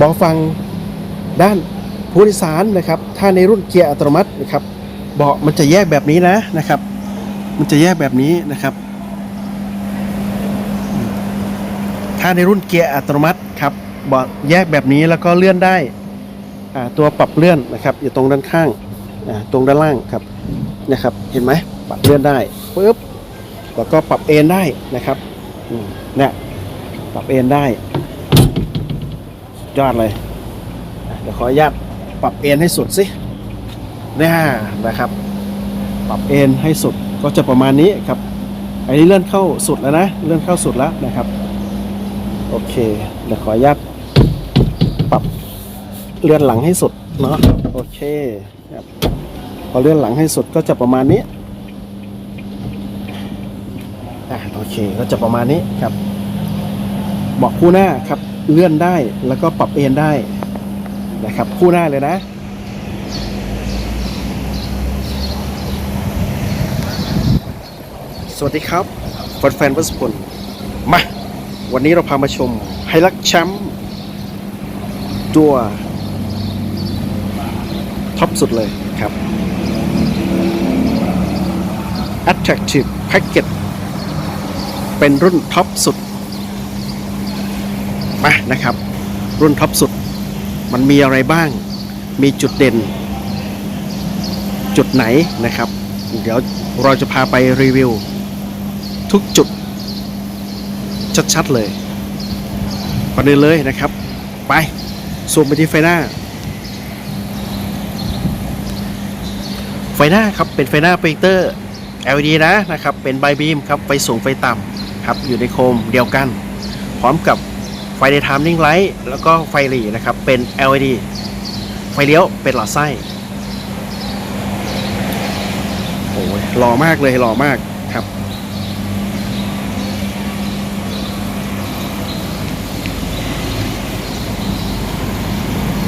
เบาะฟังด้านผู้โดยสารนะครับ ถ้าในรุ่นเกียร์อัตโนมัตินะครับ เบาะมันจะแยกแบบนี้นะนะครับ มันจะแยกแบบนี้นะครับ ถ้าในรุ่นเกียร์อัตโนมัติครับ เบาะแยกแบบนี้แล้วก็เลื่อนได้ ตัวปรับเลื่อนนะครับ อยู่ตรงด้านข้าง ตรงด้านล่างครับ นะครับ เห็นไหมปรับเลื่อนได้ปุ๊บ แล้วก็ปรับเอนได้นะครับเนี่ยปรับเอนได้ ยอดเลย เดี๋ยวขออนุญาตปรับเอ็นให้สุดสิเนี่ยนะครับ ปรับเอ็นให้สุดก็จะประมาณนี้ครับ อันนี้เลื่อนเข้าสุดแล้วนะ เลื่อนเข้าสุดแล้วนะครับ โอเค เดี๋ยวขออนุญาตปรับเลื่อนหลังให้สุดเนาะ โอเคครับพอเลื่อนหลังให้สุดก็จะประมาณนี้อะโอเค ก็จะประมาณนี้ครับบาะคู่หน้าครับ เลื่อนได้แล้วก็ปรับเอนได้นะครับ คู่หน้าเลยนะ สวัสดีครับแฟนแฟนๆวัสพลมา วันนี้เราพามาชมไฮลักแชมป์ตัวท็อปสุดเลยครับ Attractive Package เป็นรุ่นท็อปสุด มานะครับ รุ่นท็อปสุด มันมีอะไรบ้าง มีจุดเด่น จุดไหนนะครับ เดี๋ยวเราจะพาไปรีวิว ทุกจุด ชัดๆเลยก่อนอื่นเลยนะครับ ไปซูมไปที่ไฟหน้า ไฟหน้าครับเป็นไฟหน้าโปรเจคเตอร์ LED นะนะครับ เป็นไบบีมครับ ไฟสูงไฟต่ำครับ อยู่ในโคมเดียวกัน พร้อมกับ ไฟในไทม์ลิ่งไลท์แล้วก็ไฟหลีนะครับ เป็น LED ไฟเลี้ยวเป็นหลอดไส้โอ้ยหล่อมากเลยหล่อมากครับ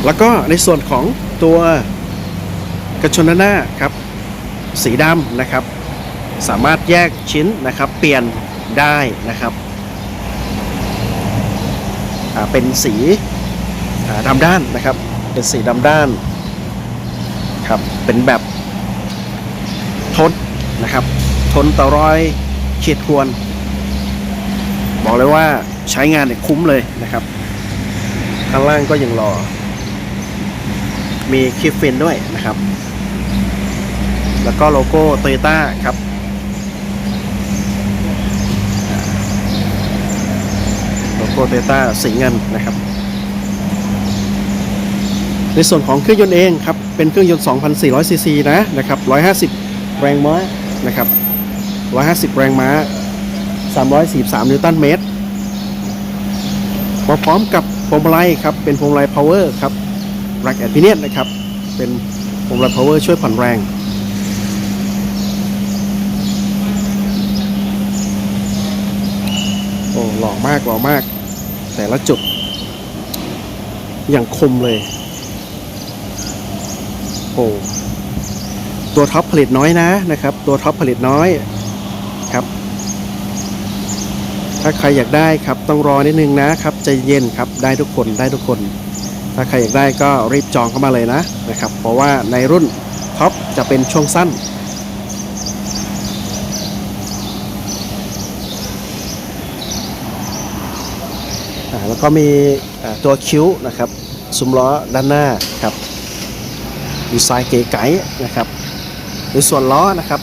แล้วก็ในส่วนของตัวกระชนด้านหน้าครับ สีดำนะครับ สามารถแยกชิ้นนะครับ เปลี่ยนได้นะครับ เป็นสีดำด้านนะครับ เป็นสีดำด้านครับเป็นแบบทนนะครับ ทนต่อรอยเขียดควร บอกเลยว่าใช้งานเนี่ยคุ้มเลยนะครับข้างล่างก็ยังรอ มีคลิปฟินด้วยนะครับ แล้วก็โลโก้โตโยต้าครับ โลโก้โตต้าสีเงินนะครับ ในส่วนของเครื่องยนต์เองครับ เป็นเครื่องยนต์ 2,400 ซีซีนะนะครับ 150 แรงม้านะครับ 150 แรงม้า 343 นิวตันเมตรมาพร้อมกับพวงมาลัยครับ เป็นพวงมาลัย power ครับแร็กแอดพิเนียนะครับ เป็นพวงมาลัย power ช่วยผ่อนแรงโอ้หล่อมากหล่อมาก แต่ละจุด อย่างคมเลย โอ้ตัวท็อปผลิตน้อยนะนะครับ ตัวท็อปผลิตน้อยครับ ถ้าใครอยากได้ครับต้องรอนิดนึงนะครับใจเย็นครับได้ทุกคนได้ทุกคน ถ้าใครอยากได้ก็รีบจองเข้ามาเลยนะนะครับ เพราะว่าในรุ่นท็อปจะเป็นช่วงสั้น แล้วก็มีตัวคิ้วนะครับซุ้มล้อด้านหน้าครับดีไซน์เก๋ไก๋นะครับในส่วนล้อนะครับ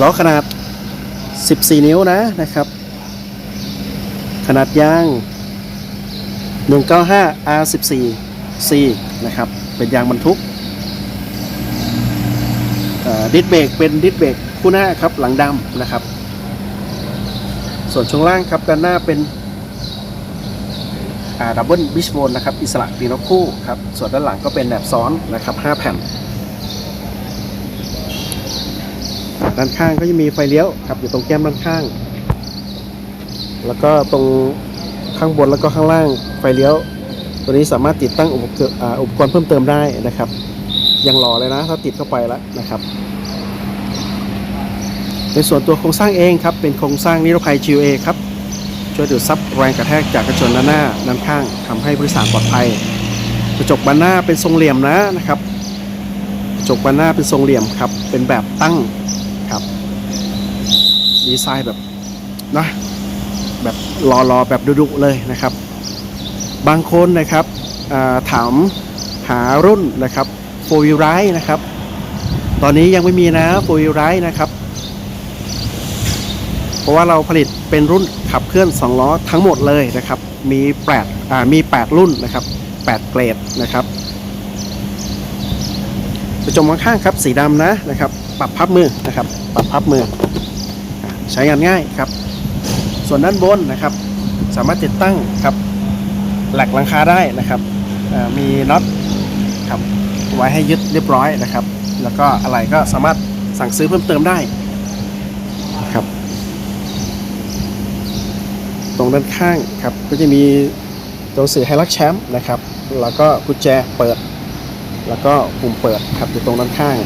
ล้อขนาด 14 นิ้วนะนะครับ ขนาดยาง 195 R14 C นะครับ เป็นยางบรรทุกดิสเบรกเป็นดิสเบรกคู่หน้าครับหลังดำนะครับ ส่วนช่วงล่างครับด้านหน้าเป็น ดับเบิลบิชโบนนะครับอิสระปีนกคู่ครับส่วนด้านหลังก็เป็นแหนบซ้อนนะครับ 5 แผ่น ด้านข้างก็จะมีไฟเลี้ยวครับอยู่ตรงแก้มด้านข้าง แล้วก็ตรงข้างบนแล้วก็ข้างล่างไฟเลี้ยว ตัวนี้สามารถติดตั้งอุปกรณ์อุปกรณ์เพิ่มเติมได้นะครับ ยังรอเลยนะถ้าติดเข้าไปแล้วนะครับในส่วนตัวโครงสร้างเองครับเป็นโครงสร้างนิรภัย GA ครับ ช่วยดูดซับแรงกระแทกจากกระจกด้านหน้าด้านข้างทำให้ผู้โดยสารปลอดภัย กระจกบานหน้าเป็นทรงเหลี่ยมนะนะครับ กระจกบานหน้าเป็นทรงเหลี่ยมครับ เป็นแบบตั้งครับดีไซน์แบบนะแบบรอๆแบบดุๆเลยนะครับ บางคนนะครับถามหารุ่นนะครับโฟวิไรนะครับ ตอนนี้ยังไม่มีนะโฟวิไรนะครับ เพราะว่าเราผลิตเป็นรุ่นขับเคลื่อน 2 ล้อทั้งหมดเลยนะครับ มี8อ่ามี 8 รุ่นนะครับ 8 เกรดนะครับกระจกมองข้างครับสีดำนะนะครับ ปรับพับมือนะครับ ปรับพับมือ ใช้งานง่ายครับ ส่วนด้านบนนะครับ สามารถติดตั้งครับแหลกหลังคาได้นะครับมีน็อตครับไว้ให้ยึดเรียบร้อยนะครับ แล้วก็อะไรก็สามารถสั่งซื้อเพิ่มเติมได้ครับ ตรงด้านข้างครับก็จะมีตัวสื่อไฮลักแชมป์นะครับ แล้วก็กุญแจเปิด แล้วก็ปุ่มเปิดครับอยู่ตรงด้านข้าง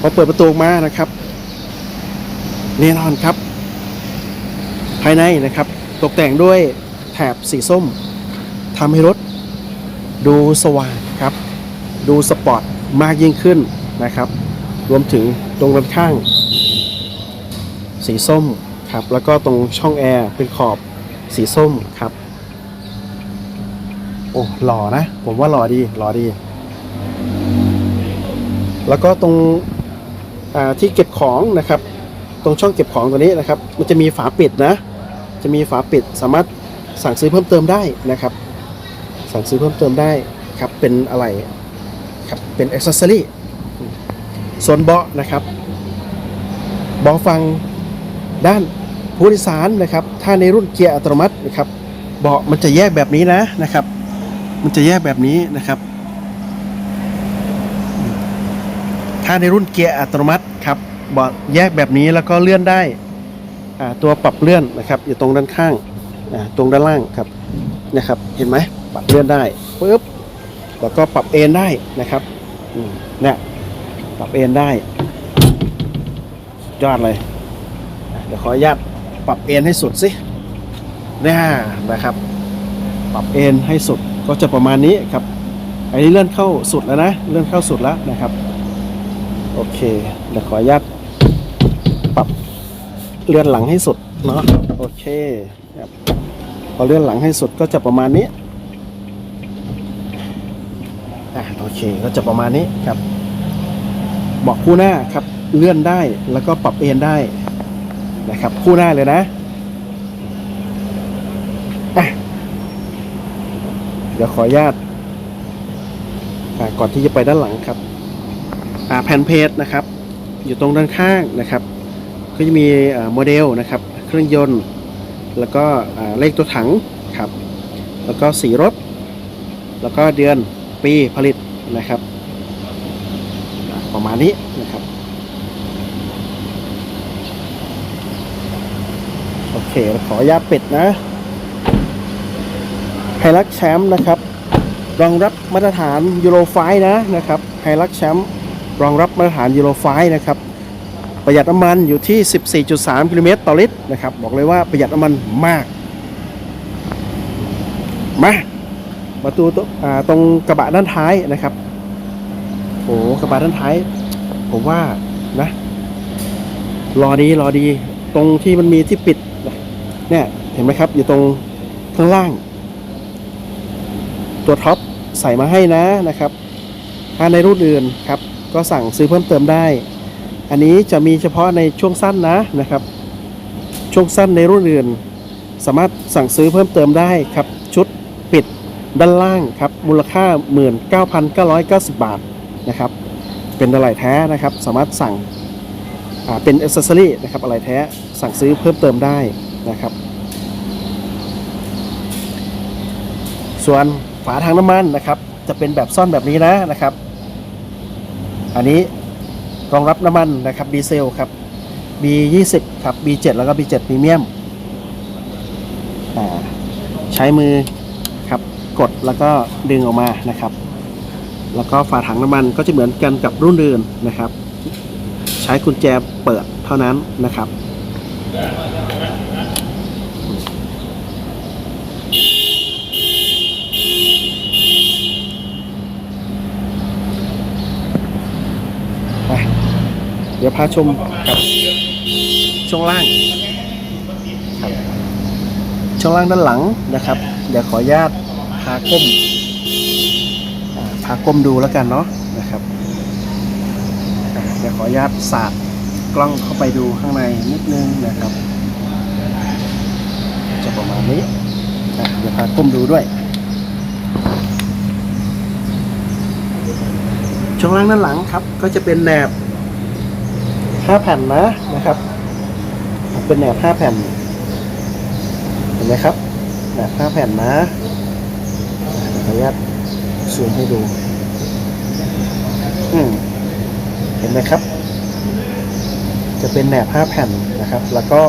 พอเปิดประตูมานะครับแน่นอนครับ ภายในนะครับตกแต่งด้วยแถบสีส้มทำให้รถดูสว่างครับ ดูสปอร์ตมากยิ่งขึ้นนะครับ รวมถึงตรงด้านข้าง สีส้มครับ แล้วก็ตรงช่องแอร์เป็นขอบสีส้มครับ โอ้หล่อนะ ผมว่าหล่อดีหล่อดี แล้วก็ตรงที่เก็บของนะครับ ตรงช่องเก็บของตัวนี้นะครับ มันจะมีฝาปิดนะ จะมีฝาปิดสามารถสั่งซื้อเพิ่มเติมได้นะครับ สั่งซื้อเพิ่มเติมได้ครับ เป็นอะไรครับ เป็นอ c เซ s ซอรี่ส่วนเบาะนะครับเบาะฟัง ด้านผู้โดยสารนะครับ ถ้าในรุ่นเกียร์อัตโนมัตินะครับเบาะมันจะแยกแบบนี้นะนะครับ มันจะแยกแบบนี้นะครับ ถ้าในรุ่นเกียร์อัตโนมัติครับเบาะแยกแบบนี้แล้วก็เลื่อนได้าตัวปรับเลื่อนนะครับ อยู่ตรงด้านข้างตรงด้านล่างครับนะครับ เห็นไหมปรับเลื่อนได้ปึ๊บแล้วก็ปรับเอนได้นะครับเนี่ยปรับเอนได้ยอดเลย เดี๋ยวขออนุญาตปรับเอ็นให้สุดสิเนี่ยนะครับ ปรับเอ็นให้สุดก็จะประมาณนี้ครับ อันนี้เลื่อนเข้าสุดแล้วนะ เลื่อนเข้าสุดแล้วนะครับ โอเค เดี๋ยวขออนุญาตปรับเลื่อนหลังให้สุดเนาะ โอเคครับพอเลื่อนหลังให้สุดก็จะประมาณนี้อะโอเค ก็จะประมาณนี้ครับบอกคู่หน้าครับ เลื่อนได้แล้วก็ปรับเอ็นได้ นะครับ คู่หน้าเลยนะอะเดี๋ยวขออนุญาตก่อนที่จะไปด้านหลังครับแผ่นเพจนะครับ อยู่ตรงด้านข้างนะครับ ก็จะมีโมเดลนะครับ เครื่องยนต์ แล้วก็เลขตัวถังครับ แล้วก็สีรถ แล้วก็เดือนปีผลิตนะครับ ประมาณนี้นะครับ โอ เคขออนุญาปิดนะไฮลักแชมป์นะครับ รองรับมาตรฐานยูโรไฟนะนะครับไฮลักแชมป์รองรับมาตรฐานยูโรไฟนะครับ ประหยัดน้ำมันอยู่ที่ 14.3 กิโลเมตรต่อลิตรนะครับ บอกเลยว่าประหยัดน้ำมันมาก มาประตูตอ่าตรงกระบะด้านท้ายนะครับโอ้กระบะด้านท้าย ผมว่านะรอดีรอดี ตรงที่มันมีที่ปิด เนี่ยเห็นไหมครับ อยู่ตรงข้างล่าง ตัวท็อปใส่มาให้นะนะครับ ถ้าในรุ่นอื่นครับ ก็สั่งซื้อเพิ่มเติมได้ อันนี้จะมีเฉพาะในช่วงสั้นนะนะครับ ช่วงสั้นในรุ่นอื่น สามารถสั่งซื้อเพิ่มเติมได้ครับ ชุดปิดด้านล่างครับ มูลค่า 19,990 บาทนะครับ เป็นอะไหล่แท้นะครับ สามารถสั่งเป็นอ c เซ s ซอรี่นะครับอะไหล่แท้สั่งซื้อเพิ่มเติมได้ นะครับ ส่วนฝาทางน้ำมันนะครับ จะเป็นแบบซ่อนแบบนี้นะนะครับ อันนี้รองรับน้ำมันนะครับดีเซลครับ B20 ครับ B7 แล้วก็ B7 พรีเมียมใช้มือครับกดแล้วก็ดึงออกมานะครับ แล้วก็ฝาถังน้ำมันก็จะเหมือนกันกับรุ่นอื่นนะครับ ใช้กุญแจเปิดเท่านั้นนะครับ เดี๋ยวพาชมครับช่วงล่างครับช่วงล่างด้านหลังนะครับ เดี๋ยวขออนุญาตพาก้มพาก้มดูแล้วกันเนาะนะครับเดี๋ยวขออนุญาตสาดกล้องเข้าไปดูข้างในนิดนึงนะครับ จะประมาณนี้เดี๋ยวพาก้มดูด้วยช่วงล่างด้านหลังครับ ก็จะเป็นแหนบ 5แผ่นนะนะครับ เป็นแหนบ5แผ่น เห็นไหมครับแหนบ5แผ่นนะขออนุญาตซูมให้ดู อืมเห็นไหมครับ จะเป็นแหนบ5แผ่นนะครับ แล้วก็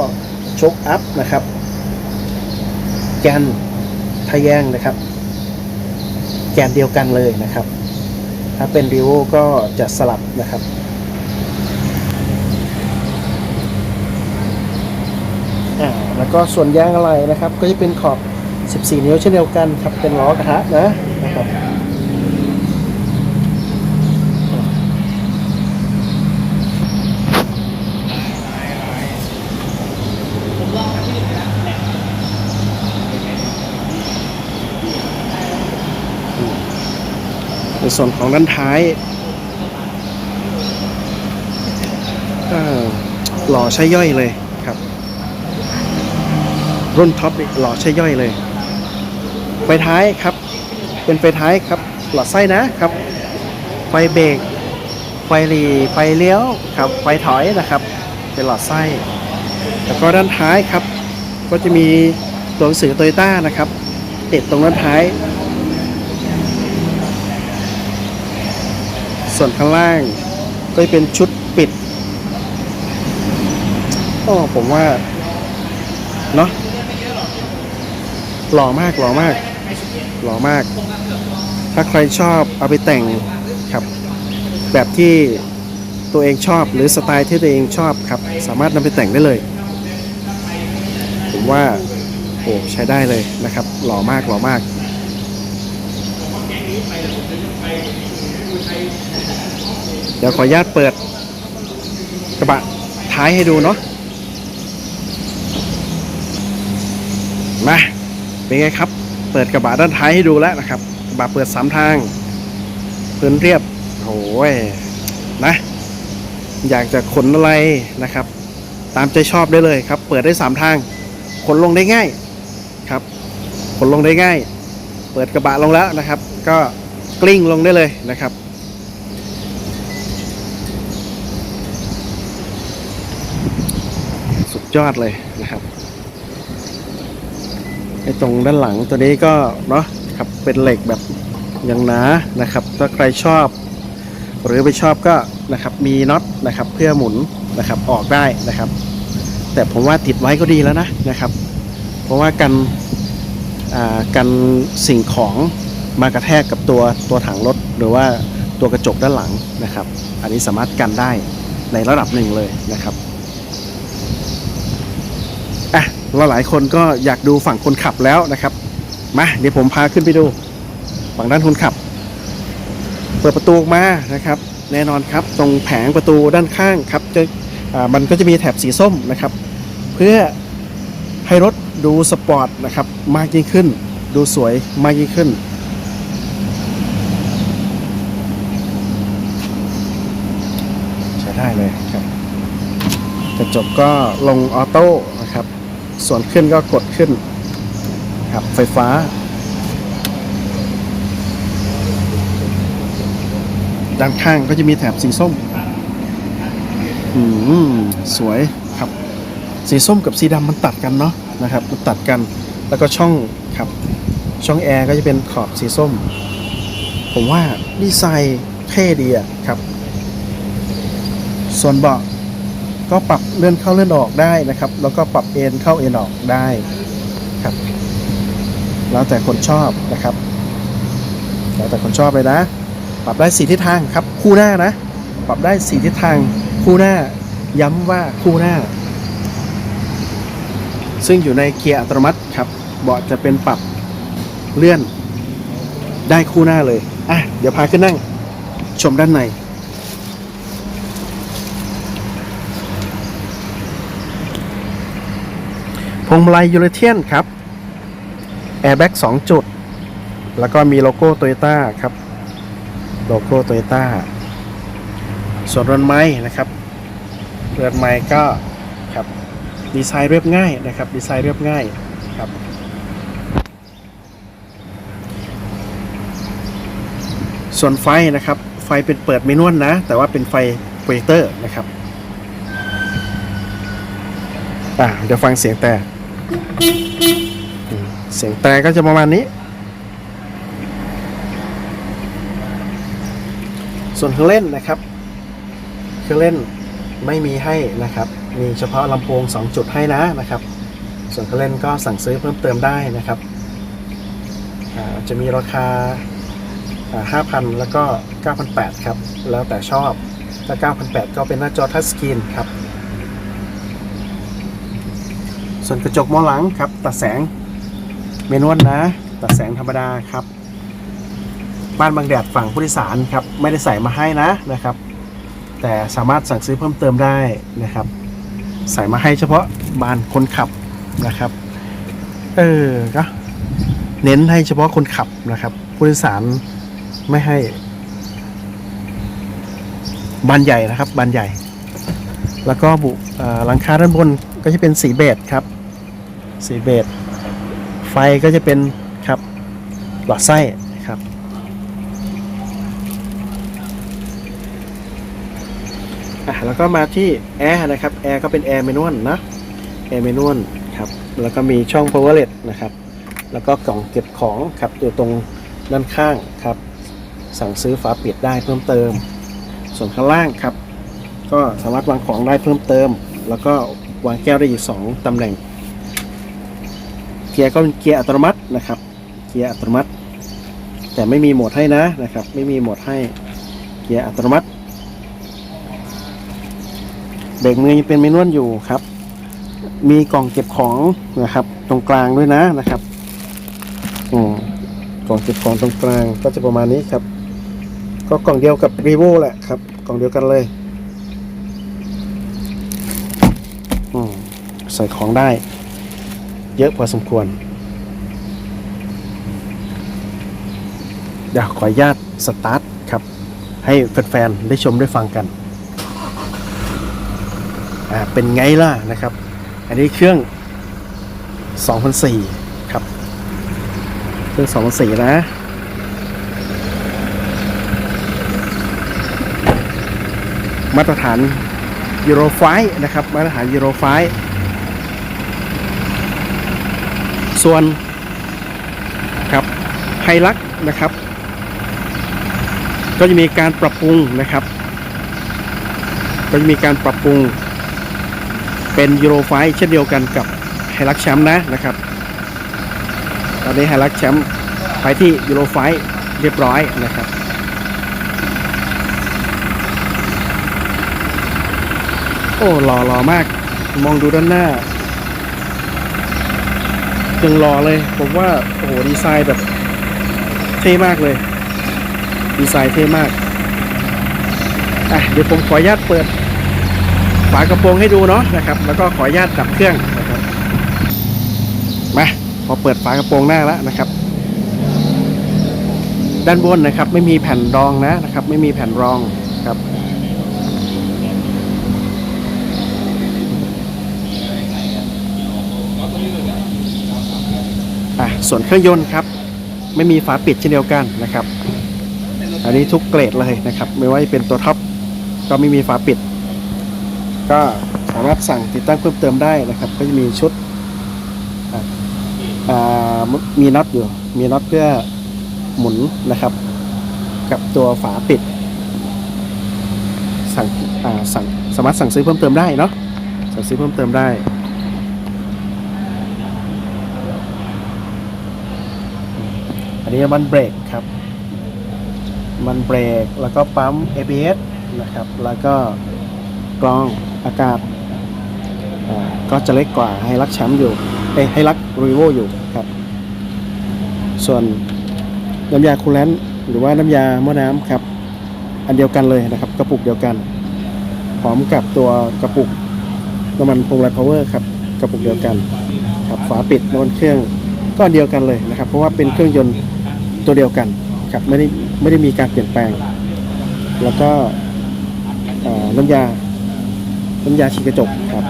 ชกอัพนะครับ แกนทะแยงนะครับ แกนเดียวกันเลยนะครับ ถ้าเป็นริโวก็จะสลับนะครับ อ่า แล้วก็ส่วนยางอะไรนะครับ ก็จะเป็นขอบ 14 นิ้วเช่นเดียวกันครับเป็นล้อกระทะนะนะครับในส่วนของด้านท้ายหล่อใช้ย่อยเลย รุ่นท็อปนี่หล่อใช้ย่อยเลย ไฟท้ายครับ เป็นไฟท้ายครับ หลอดไส้นะครับ ไฟเบรก ไฟหลีไฟเลี้ยวครับ ไฟถอยนะครับ เป็นหลอดไส้ แล้วก็ด้านท้ายครับ ก็จะมีตัวหนังสือโตโยต้านะครับ ติดตรงด้านท้าย ส่วนข้างล่างก็จะเป็นชุดปิดโอ้ผมว่า เนาะ หล่อมากหล่อมาก หล่อมาก ถ้าใครชอบเอาไปแต่งครับ แบบที่ตัวเองชอบหรือสไตล์ที่ตัวเองชอบครับ สามารถนำไปแต่งได้เลย ผมว่าโอ้ใช้ได้เลยนะครับ หล่อมากหล่อมากเดี๋ยวขออนุญาตเปิดกระบะท้ายให้ดูเนาะมา เป็นไงครับ เปิดกระบะด้านท้ายให้ดูแล้วนะครับ กระบะเปิดสามทาง พื้นเรียบโอ้ยนะ อยากจะขนอะไรนะครับ ตามใจชอบได้เลยครับ เปิดได้สามทาง ขนลงได้ง่ายครับ ขนลงได้ง่าย เปิดกระบะลงแล้วนะครับ ก็กลิ้งลงได้เลยนะครับสุดยอดเลยนะครับ อ้ตรงด้านหลังตัวนี้ก็เนาะครับเป็นเหล็กแบบอย่างหนานะครับ ถ้าใครชอบ หรือไม่ชอบก็นะครับมีน็อตนะครับเพื่อหมุนนะครับออกได้นะครับ แต่ผมว่าติดไว้ก็ดีแล้วนะนะครับ เพราะว่ากันอ่ากันสิ่งของมากระแทกกับตัวตัวถังรถหรือว่าตัวกระจกด้านหลังนะครับ อันนี้สามารถกันได้ในระดับหนึ่งเลยนะครับ อะเราหลายคนก็อยากดูฝั่งคนขับแล้วนะครับ มาเดี๋ยวผมพาขึ้นไปดู ฝั่งด้านคนขับ เปิดประตูออกมานะครับ แน่นอนครับ ตรงแผงประตูด้านข้างครับจะมันก็จะมีแถบสีส้มนะครับ เพื่อให้รถดูสปอร์ตนะครับมากยิ่งขึ้น ดูสวยมากยิ่งขึ้นใช้ได้เลยครับกระจกก็ลงออโต้ ส่วนขึ้นก็กดขึ้นครับไฟฟ้า ด้านข้างก็จะมีแถบสีส้ม อืมสวยครับ สีส้มกับสีดำมันตัดกันเนาะนะครับมันตัดกันแล้วก็ช่องครับช่องแอร์ก็จะเป็นขอบสีส้ม ผมว่าดีไซน์เท่ดีอะครับ ส่วนเบาะ ก็ปรับเลื่อนเข้าเลื่อนออกได้นะครับ แล้วก็ปรับเอ็นเข้าเอ็นออกได้ครับ แล้วแต่คนชอบนะครับ แล้วแต่คนชอบเลยนะ ปรับได้สีทิศทางครับ คู่หน้านะ ปรับได้สีทิศทาง คู่หน้า ย้ำว่าคู่หน้า ซึ่งอยู่ในเกียร์อัตโนมัติครับเบาะจะเป็นปรับเลื่อนได้คู่หน้าเลย อะ เดี๋ยวพาขึ้นนั่ง ชมด้านใน พวงมาลัยยูเรเทียนครับแอร์แบ็ก2จุด แล้วก็มีโลโก้โตโยต้าครับ โลโก้โตโยต้าส่วนเรือนไม้นะครับ เรือนไม้ก็ครับดีไซน์เรียบง่ายนะครับ ดีไซน์เรียบง่ายครับส่วนไฟนะครับ ไฟเป็นเปิดเมนวลนะ แต่ว่าเป็นไฟโปรเจคเตอร์นะครับ อ่าเดี๋ยวฟังเสียงแต่ เสียงแต่ก็จะประมาณนี้ ส่วนเครื่องเล่นนะครับ เครื่องเล่นไม่มีให้นะครับ มีเฉพาะลำโพง 2 จุดให้นะนะครับ ส่วนเครื่องเล่นก็สั่งซื้อเพิ่มเติมได้นะครับจะมีราคาห้าพันแล้วก็ 9,800 ครับ แล้วแต่ชอบถ้า9,800 ก็เป็นหน้าจอทัชสกรีนครับ ส่วนกระจกมองหลังครับ ตัดแสงเมนวลนะ ตัดแสงธรรมดาครับบ้านบางแดดฝั่งผู้โดยสารครับไม่ได้ใส่มาให้นะนะครับ แต่สามารถสั่งซื้อเพิ่มเติมได้นะครับ ใส่มาให้เฉพาะบานคนขับนะครับ เออก็เน้นให้เฉพาะคนขับนะครับ ผู้โดยสารไม่ให้บานใหญ่นะครับบานใหญ่ แล้วก็บุหลังคาด้านบนก็จะเป็นสีเบจครับ สีเบจไฟก็จะเป็นครับหลอดไส้ครับอะแล้วก็มาที่แอร์นะครับแอร์ก็เป็นแอร์เมนวลนะแอร์เมนวลครับแล้วก็มีช่อง power let นะครับ แล้วก็กล่องเก็บของครับอยู่ตรงด้านข้างครับ สั่งซื้อฝาปิดได้เพิ่มเติม ส่วนข้างล่างครับ ก็สามารถวางของได้เพิ่มเติม แล้วก็วางแก้วได้อีก 2ตำแหน่ง กียร์ก็เป็นเกียร์อัตโนมัตินะครับ เกียร์อัตโนมัติ แต่ไม่มีโหมดให้นะนะครับ ไม่มีโหมดให้เกียร์อัตโนมัติ เบรกมือยังเป็นเมนวลอยู่ครับ มีกล่องเก็บของนะครับ ตรงกลางด้วยนะนะครับอืมกล่องเก็บของตรงกลางก็จะประมาณนี้ครับ ก็กล่องเดียวกับรีโวแหละครับกล่องเดียวกันเลยอืมใส่ของได้ เยอะพอสมควร เดี๋ยวขออนุญาตสตาร์ทครับ ให้แฟนๆได้ชมได้ฟังกัน อ่า เป็นไงล่ะนะครับ อันนี้เครื่อง2004ครับ เครื่อง2004นะมาตรฐานยูโรไฟนะครับ มาตรฐานยูโรไฟ ส่วนครับไฮลักนะครับ ก็จะมีการปรับปรุงนะครับ ก็จะมีการปรับปรุง เป็นยูโรไฟเช่นเดียวกันกับไฮรักแชมป์นะนะครับ ตอนนี้ไฮรักแชมป์ไปที่ยูโรไฟเรียบร้อยนะครับโอ้หล่อหล่อมาก มองดูด้านหน้า ยังหล่อเลย ผมว่า โอ้โห ดีไซน์แบบ เท่มากเลย ดีไซน์เท่มากอะเดี๋ยวผมขออนุญาตเปิดฝากระโปรงให้ดูเนาะนะครับ แล้วก็ขออนุญาตดับเครื่องนะครับมาพอเปิดฝากระโปรงหน้าแล้วนะครับ ด้านบนนะครับ ไม่มีแผ่นรองนะนะครับ ไม่มีแผ่นรองครับ ส่วนเครื่องยนต์ครับ ไม่มีฝาปิดเช่นเดียวกันนะครับ อันนี้ทุกเกรดเลยนะครับ ไม่ว่าจะเป็นตัวท็อปก็ไม่มีฝาปิด ก็สามารถสั่งติดตั้งเพิ่มเติมได้นะครับ ก็จะมีชุดมีน็อตอยู่ มีน็อตเพื่อหมุนนะครับ กับตัวฝาปิด สั่งสั่งสามารถสั่งซื้อเพิ่มเติมได้เนาะสั่งซื้อเพิ่มเติมได้ อันนี้มันเบรกครับ มันเบรกแล้วก็ปั๊ม ABS นะครับ แล้วก็กรองอากาศก็จะเล็กกว่าให้รักแชมป์อยู่เอ้ให้รักรีโวอยู่ครับ ส่วนน้ำยาคูลแลนต์หรือว่าน้ำยาหม้อน้ำครับ อันเดียวกันเลยนะครับ กระปุกเดียวกัน พร้อมกับตัวกระปุกน้ำมันพงไลพาวเวอร์ครับ กระปุกเดียวกันครับฝาปิดน้ำมันเครื่องก็อันเดียวกันเลยนะครับ เพราะว่าเป็นเครื่องยนต์ ตัวเดียวกันครับไม่ได้ไม่ได้มีการเปลี่ยนแปลง แล้วก็น้ำยาน้ำยาฉีดกระจกครับ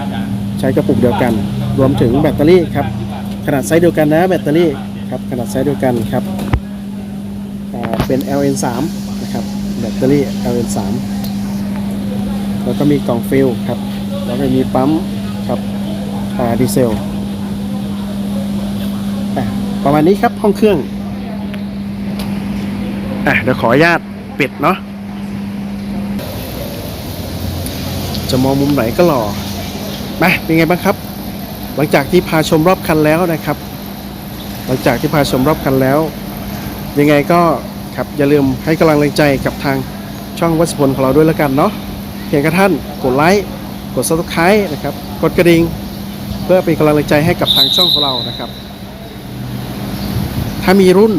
ใช้กระปุกเดียวกัน รวมถึงแบตเตอรี่ครับขนาดไซส์เดียวกันนะแบตเตอรี่ครับขนาดไซส์เดียวกันครับเป็น LN3 นะครับแบตเตอรี่ LN3 แล้วก็มีกล่องฟิลครับแล้วก็มีปั๊มครับดีเซลประมาณนี้ครับห้องเครื่อง อะเดี๋ยวขออนุญาตปิดเนาะจะมองมุมไหนก็หล่อมาเป็นไงบ้างครับ หลังจากที่พาชมรอบคันแล้วนะครับ หลังจากที่พาชมรอบคันแล้ว ยังไงก็ครับอย่าลืมให้กำลังแรงใจกับทางช่องวัชพลของเราด้วยแล้วกันเนาะเพียงแค่ท่านกดไลค์กด subscribe นะครับ กดกระดิ่งเพื่อเป็นกำลังใจให้กับทางช่องของเรานะครับ ถ้ามีรุ่น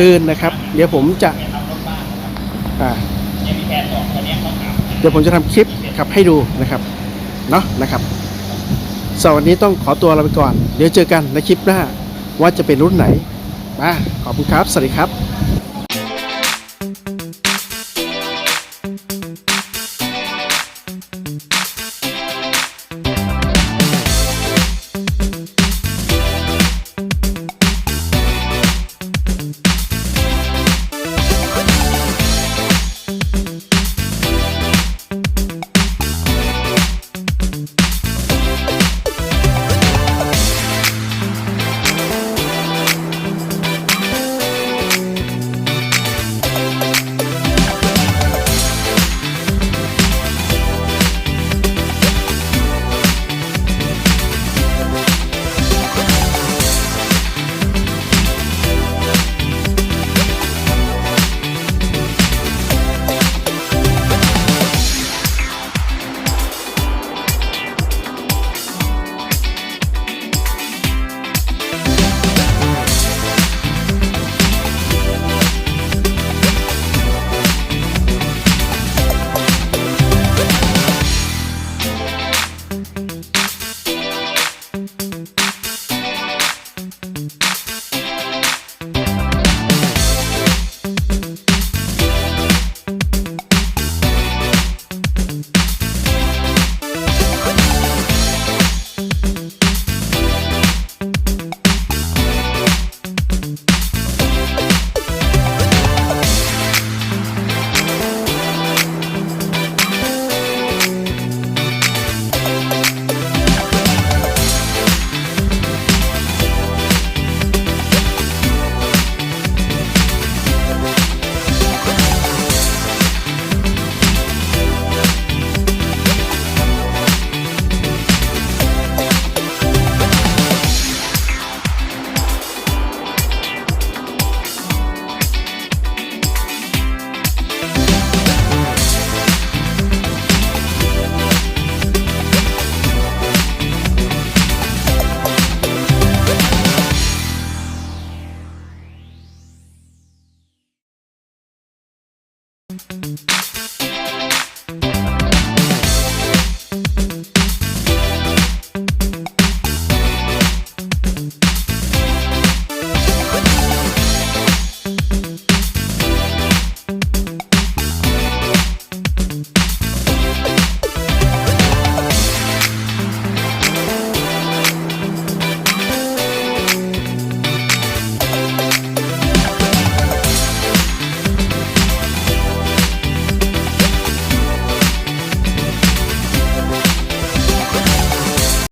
อื่นนะครับ เดี๋ยวผมจะเดี๋ยวผมจะทำคลิปครับให้ดูนะครับเนาะนะครับสำหรับวันนี้ต้องขอตัวลาไปก่อน เดี๋ยวเจอกันในคลิปหน้าว่าจะเป็นรุ่นไหนมาขอบคุณครับ สวัสดีครับ